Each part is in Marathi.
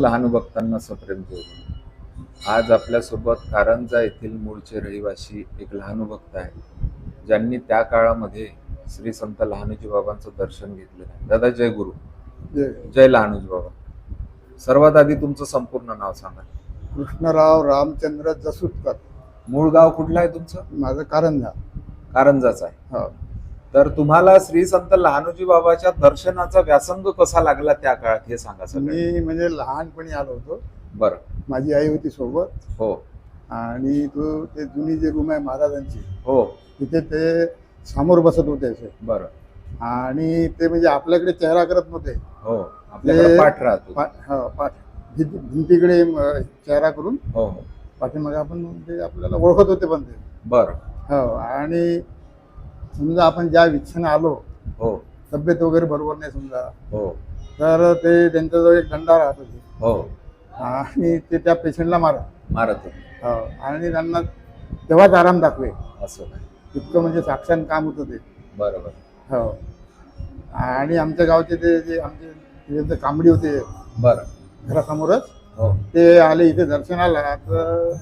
लहान भक्तांना सप्रेम जोडून आज आपल्यासोबत कारंजा येथील मूळचे रहिवासी एक लहान भक्त आहे ज्यांनी त्या काळामध्ये श्री संत लहानोजी बाबांचं दर्शन घेतलेलं आहे. दादा जय गुरु. जय. लहानोजी बाबा. सर्वात आधी तुमचं संपूर्ण नाव सांगा. कृष्णराव रामचंद्र जसूतकर मूळ गाव कुठलं आहे तुमचं? माझं कारंजा. कारंजाचं आहे. हो. तर तुम्हाला श्री संत लहानोजी बाबाच्या दर्शनाचा व्यासंग कसा लागला त्या काळात हे सांगा सगळं मी म्हणजे लहानपणी आलो होतो. बरं. माझी आई होती सोबत. हो. आणि तो ते जुनी जी रूम आहे महाराजांची हो. तिथे ते समोर बसत होते असे. बरं. आणि ते म्हणजे आपल्याकडे चेहरा करत नव्हते. हो. आपल्याकडे ते- पाठ राहतो. पा- हो, पाठ. भिंत- भिंतीकडे म, चेहरा करून हो हो. पाठीमागे आपण ते आपल्याला ओळखत होते पण ते. बरं. हो आणि समजा आपण ज्या इच्छेने आलो हो. तब्येत वगैरे बरोबर नाही समजा हो. तर ते त्यांच्याजवळ एक दंडा राहत होते हो. आणि ते त्या पेशंटला मारत. मारत होते. हो. आणि त्यांना तेव्हाच आराम दाखवे. असं इतकं म्हणजे साक्षात काम होतं ते. बरोबर. हो. आणि आमच्या गावचे ते जे आमचे जे कांबडी होते बरं. घरासमोरच हो. ते आले इथे दर्शनाला तर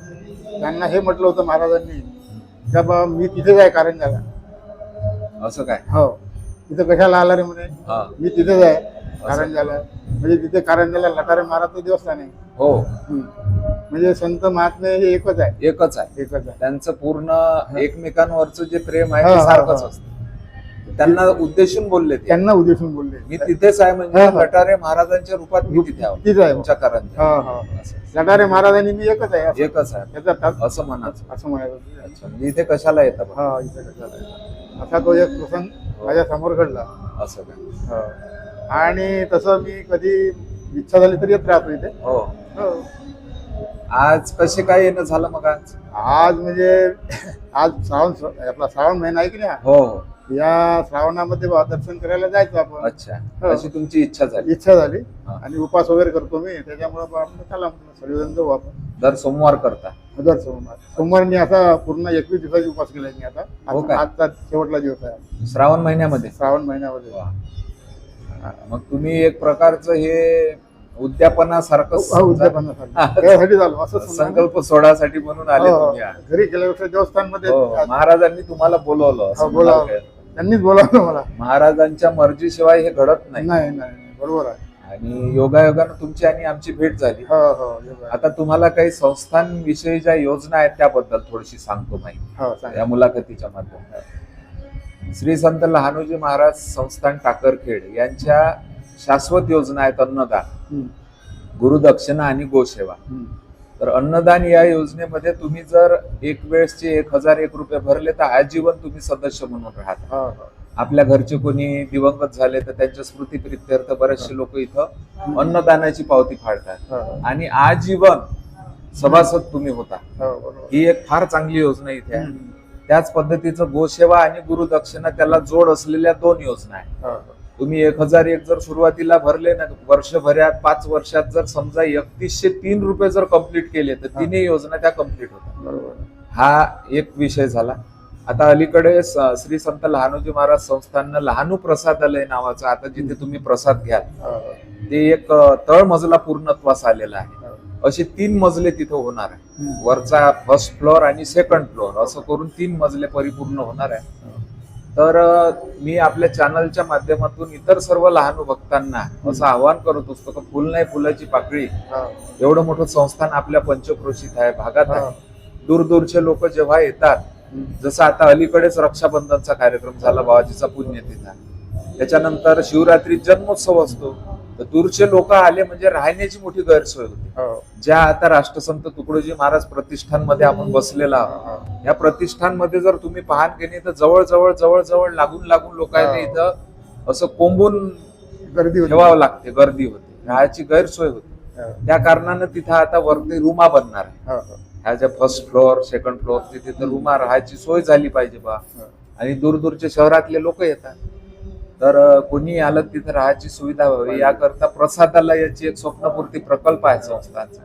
त्यांना हे म्हटलं होतं महाराजांनी का बा मी तिथेच आहे कारंजाला असं काय? हो. तिथं कशाला आला रे म्हणे? हा. मी तिथेच आहे. कारंजाला म्हणजे तिथे कारंजाला लटारे महाराजचं देवस्थान आहे हो. हम्म. म्हणजे संत महात्मे हे एकच आहे. एकच आहे. एकच आहे. त्यांचं पूर्ण एकमेकांवरचं जे प्रेम आहे हा, ते हा, सारखंच हा. असतं. त्यांना उद्देशून बोलले ते. त्यांना उद्देशून बोलले. मी तिथेच आहे म्हणजे हा, हा. लटारे महाराजांच्या रूपात मी तिथे आहो तिथेच आहे. तुमच्या हो हो. असं. लटारे महाराजांनी मी एकच आहे. असं- एकच आहे. त्याचा असं म्हणायचं. असं म्हणायचं. अच्छा. म्हणजे इथे कशाला येतं बरं? हा इथे कशाला आहे. असा तो एक प्रसंग माझ्यासमोर घडला. असं काय हो. आणि तसं मी कधी इच्छा झाली तरी येत राहतो इथे. हो. हो. आज कसे काय येणं झालं मग आज? आज म्हणजे आज श्रावण आपला श्रावण महिना आहे की नाही? हो हो. या श्रावणामध्ये बा दर्शन करायला जायचं आपण. अच्छा. हो. अशी तुमची इच्छा झाली. इच्छा झाली. हा. आणि उपास वगैरे करतो मी. त्याच्यामुळे चला सर्वजण जाऊ आपण. दर सोमवार करता हजार सोमवार सोमवार मी आता पूर्ण एकवीस दिवसाची उपास केला मी आता हो काय? आजचा शेवटला दिवस आहे श्रावण महिन्यामध्ये श्रावण महिन्यामध्ये वा. मग तुम्ही एक प्रकारचं हे उद्यापनासारखं हा, उद्यापनासाठी हा. त्यासाठी झालो असं. संकल्प सोडासाठी म्हणून आले हो, तुम्ही आज. घरी गेल्यापेक्षा देवस्थानमध्ये हो महाराजांनी तुम्हाला बोलवलं असं हो, बोलावलं. म्हणाल काय? त्यांनीच बोलावलं मला महाराजांच्या मर्जीशिवाय हे घडत नाही नाही नाही, बरोबर आहे आणि योगायोगानं तुमची आणि आमची भेट झाली. हो हो. आता तुम्हाला काही संस्थांविषयी ज्या योजना आहेत त्याबद्दल थोडीशी सांगतो माहिती. हो सांगा. या मुलाखतीच्या माध्यमातून. श्री संत लहानोजी महाराज संस्थान टाकरखेड यांच्या शाश्वत योजना आहेत अन्नदान. हम्म, गुरुदक्षिणा आणि गोसेवा हम्म. तर अन्नदान या योजनेमध्ये तुम्ही जर एक वेळेसचे एक हजार एक रुपये भरले तर आजीवन तुम्ही सदस्य म्हणून राहता. हो हो. आपल्या घरचे कोणी दिवंगत झाले तर त्यांच्या स्मृतीप्रित्यर्थ बरेचसे लोक इथं अन्नदानाची पावती फाडतात. आणि आजीवन सभासद तुम्ही होता. हो ही एक फार चांगली योजना इथे आहे. त्याच पद्धतीचं गोसेवा आणि गुरुदक्षिणा त्याला जोड असलेल्या दोन योजना आहेत. तुम्ही एक हजार एक जर सुरुवातीला भरले ना वर्षभरात पाच वर्षात जर समजा एकतीसशे तीन रुपये जर कंप्लीट केले तर तिन्ही योजना त्या कंप्लीट होतात. हा एक विषय झाला. आता अलीकडे श्री संत लहानोजी महाराज संस्थाननं लहानू प्रसादालय नावाचं आता जिथे तुम्ही प्रसाद घ्याल. ते एक अ, तळमजला पूर्णत्वास आलेला आहे. असे तीन मजले तिथं होणार आहे. वरचा फर्स्ट फ्लोअर आणि सेकंड फ्लोअर असं करून तीन मजले परिपूर्ण होणार आहे तर मी आपल्या चॅनलच्या माध्यमातून इतर सर्व लहान भक्तांना असं आवाहन करत असतो की फुल नाही फुलाची पाकळी एवढं मोठं संस्थान आपल्या पंचक्रोशीत आहे भागात. आहे दूरदूरचे लोक जेव्हा येतात. जसं आता अलीकडेच रक्षाबंधनचा कार्यक्रम झाला बाबाजीचा पुण्यतिथा त्याच्यानंतर शिवरात्री जन्मोत्सव असतो. तर दूरचे लोक आले म्हणजे राहण्याची मोठी गैरसोय होती. हो, ज्या आता राष्ट्रसंत तुकडोजी महाराज प्रतिष्ठानमध्ये आपण बसलेला आहोत. हो. या प्रतिष्ठानमध्ये जर तुम्ही पाहण केली तर जवळ जवळ जवळ जवळ लागून लागून लोकांनी हा. इथं असं कोंबून गर्दी ठेवावं लागते गर्दी होते. राहायची गैरसोय होती. त्या कारणानं तिथं आता वरती रूमा बनणार आहे. ह्या ज्या फर्स्ट फ्लोअर सेकंड फ्लोअर तिथे तर रूमा राहायची सोय झाली पाहिजे बा. आणि दूरदूरचे शहरातले लोक येतात. तर कोणी आलं तिथे राहायची सुविधा व्हावी. याकरता प्रसादालयाची एक स्वप्नपूर्ती प्रकल्प आहे संस्थांचा.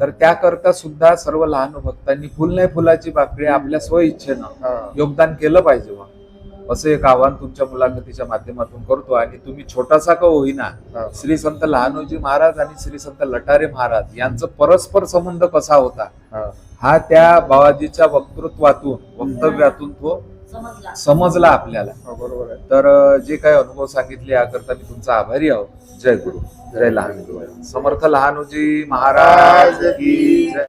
तर त्याकरता सुद्धा सर्व लहान भक्तांनी फुल नाही फुलाची बाकडी आपल्या स्वइच्छेनं. योगदान केलं पाहिजे बा. असं एक आव्हान तुमच्या मुलाखतीच्या माध्यमातून करतो आणि तुम्ही छोटासा का होईना हा. श्री संत लहानोजी महाराज आणि श्री संत लटारे महाराज यांचं परस्पर संबंध कसा होता? हा. त्या बाबाजीच्या वक्तृत्वातून वक्तव्यातून तो समजला. समजला आपल्याला. हो, बरोबर आहे. तर जे काही अनुभव सांगितले याकरता मी तुमचा आभारी आहो. जय गुरु. जय लहानोजी. समर्थ लहानोजी महाराज की जय.